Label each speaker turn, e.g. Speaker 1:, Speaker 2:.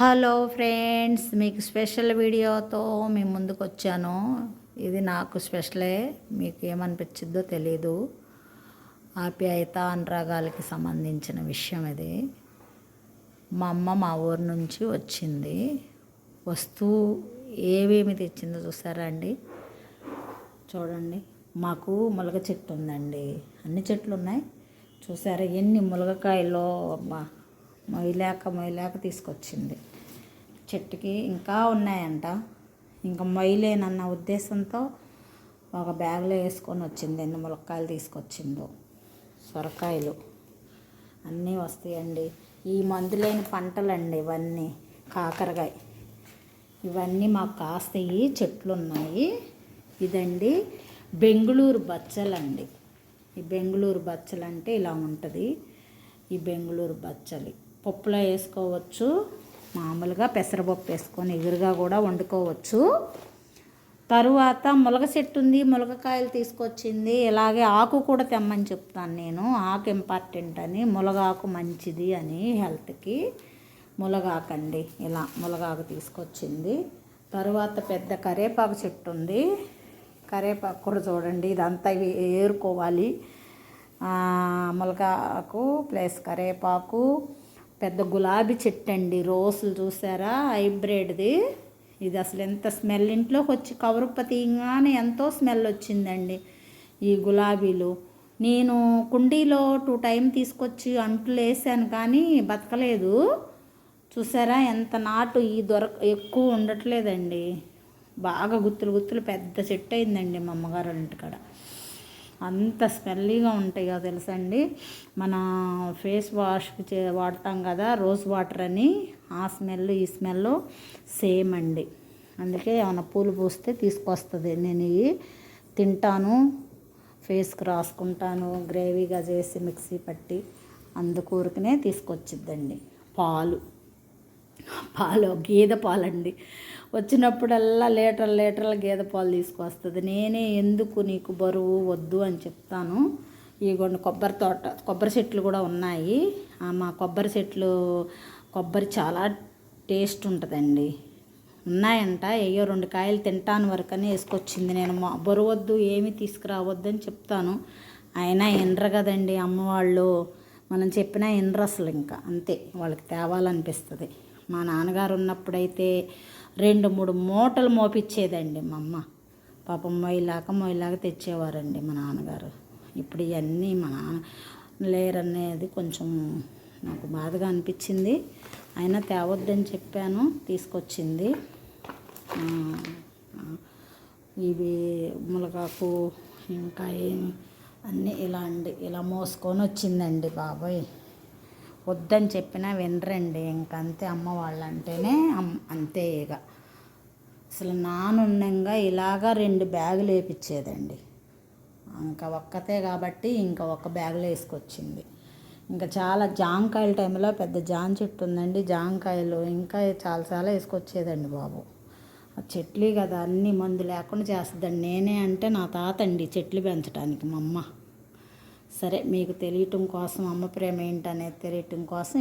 Speaker 1: Hello friends మీకు special వీడియోతో మీ ముందుకు వచ్చాను. ఇది నాకు స్పెషలే మీకు ఏమనిపించిద్దో తెలీదు. ఆప్యాయత అనురాగాలకి సంబంధించిన విషయం ఇది. మా అమ్మ మా ఊరు నుంచి వచ్చింది. వస్తూ ఏమేమి తెచ్చిందో చూసారా అండి? చూడండి. మాకు ములగ చెట్టు ఉందండి. అన్ని చెట్లు ఉన్నాయి. చూసారా ఎన్ని ములగకాయలో అబ్బా మొయ్యలేక మొయ్యలేక తీసుకొచ్చింది. చెట్టుకి ఇంకా ఉన్నాయంట. ఇంకా మొయ్యలేనన్న ఉద్దేశంతో ఒక బ్యాగ్లో వేసుకొని వచ్చింది. ఎన్ని ములక్కాయలు తీసుకొచ్చిందో. సొరకాయలు. అన్నీ వస్తాయండి. ఈ మందులేని పంటలండి ఇవన్నీ. కాకరకాయ. ఇవన్నీ మాకు కాస్తాయి. చెట్లు ఉన్నాయి ఇదండి బెంగుళూరు బచ్చలండి. ఈ బెంగుళూరు బచ్చలు అంటే ఇలా ఉంటుంది. ఈ బెంగుళూరు బచ్చలి. పప్పులో వేసుకోవచ్చు. మామూలుగా పెసరపప్పు వేసుకొని ఎగురుగా కూడా వండుకోవచ్చు. తరువాత ములగ చెట్టు ఉంది ములగకాయలు తీసుకొచ్చింది. ఇలాగే ఆకు కూడా తెమ్మని చెప్తాను నేను. ఆకు ఇంపార్టెంట్ అని ములగాకు మంచిది అని హెల్త్కి ములగాకండి ఇలా ములగాకు తీసుకొచ్చింది. తరువాత పెద్ద కరేపాకు చెట్టు ఉంది. కరేపాకు కూడా చూడండి ఇదంతా ఇవి ఏరుకోవాలి. ములగాకు ప్లస్ కరేపాకు. పెద్ద గులాబీ చెట్టు అండి రోసులు చూసారా? హైబ్రిడ్ది. ఇది అసలు ఎంత స్మెల్. ఇంట్లోకి వచ్చి కవరుప్ప తీయగానే ఎంతో స్మెల్ వచ్చిందండి ఈ గులాబీలు. నేను కుండీలో టూ టైం తీసుకొచ్చి అంట్లు వేసాను కానీ బతకలేదు. చూసారా? ఎంత నాటు ఈ దొరక ఎక్కువ ఉండట్లేదండి. బాగా గుత్తులు గుత్తులు పెద్ద చెట్టు అయిందండి మా అమ్మగారు ఇంటికాడ. అంత స్మెల్లీగా ఉంటాయో తెలుసండి. మన ఫేస్ వాష్ చే వాడతాం కదా రోజ్ వాటర్ అని. ఆ స్మెల్ ఈ స్మెల్ సేమ్ అండి. అందుకే ఏమైనా పూలు పూస్తే తీసుకొస్తుంది. నేను ఇవి తింటాను ఫేస్కి రాసుకుంటాను గ్రేవీగా చేసి మిక్సీ పట్టి అందుకూరకనే తీసుకొచ్చిద్దండి పాలు. పాలు గేదె పాలండి. వచ్చినప్పుడల్లా లీటర్ లీటర్ల గేదె పాలు తీసుకొస్తుంది నేనే ఎందుకు నీకు బరువు వద్దు అని చెప్తాను. ఇగోండి కొబ్బరి తోట కొబ్బరి చెట్లు కూడా ఉన్నాయి. మా కొబ్బరి చెట్లు కొబ్బరి చాలా టేస్ట్ ఉంటుందండి. ఉన్నాయంట. అయ్యో రెండు కాయలు తింటాను వరకనే వేసుకొచ్చింది నేను. మా బరువద్దు ఏమీ తీసుకురావద్దు అని చెప్తాను. అయినా ఎండ్ర కదండి అమ్మవాళ్ళు. మనం చెప్పినా ఎండ్ర అసలు ఇంకా. అంతే. వాళ్ళకి తేవాలనిపిస్తుంది. మా నాన్నగారు ఉన్నప్పుడైతే రెండు మూడు మూటలు మోపించేదండి మా అమ్మ. పాపం మొయ్యలాక మొయ్యలాక తెచ్చేవారండి మా నాన్నగారు. ఇప్పుడు ఇవన్నీ మా నాన్న లేరనేది కొంచెం నాకు బాధగా అనిపించింది. అయినా తేవద్దని చెప్పాను తీసుకొచ్చింది. ఇవి ములగాకు ఇంకా ఏమి అన్నీ ఇలా అండి. ఇలా మోసుకొని వచ్చిందండి బాబాయ్. వద్దని చెప్పినా వినరండి. ఇంకంతే అమ్మ వాళ్ళంటేనే అంతే ఇక. అసలు నానున్నంగా ఇలాగా రెండు బ్యాగులు వేపించేదండి ఇంకా ఒక్కతే కాబట్టి ఇంకా ఒక బ్యాగులో వేసుకొచ్చింది. ఇంకా చాలా జాంకాయల టైంలో పెద్ద జాన్ చెట్టు ఉందండి. జాంకాయలు ఇంకా చాలా చాలా వేసుకొచ్చేదండి బాబు. చెట్లే చెట్లు కదా అన్ని మందు లేకుండా చేస్తుందండి. నేనే అంటే నా తాత అండి చెట్లు పెంచడానికి మా అమ్మ. సరే మీకు తెలియటం కోసం అమ్మ ప్రేమ ఏంటనేది తెలియటం కోసం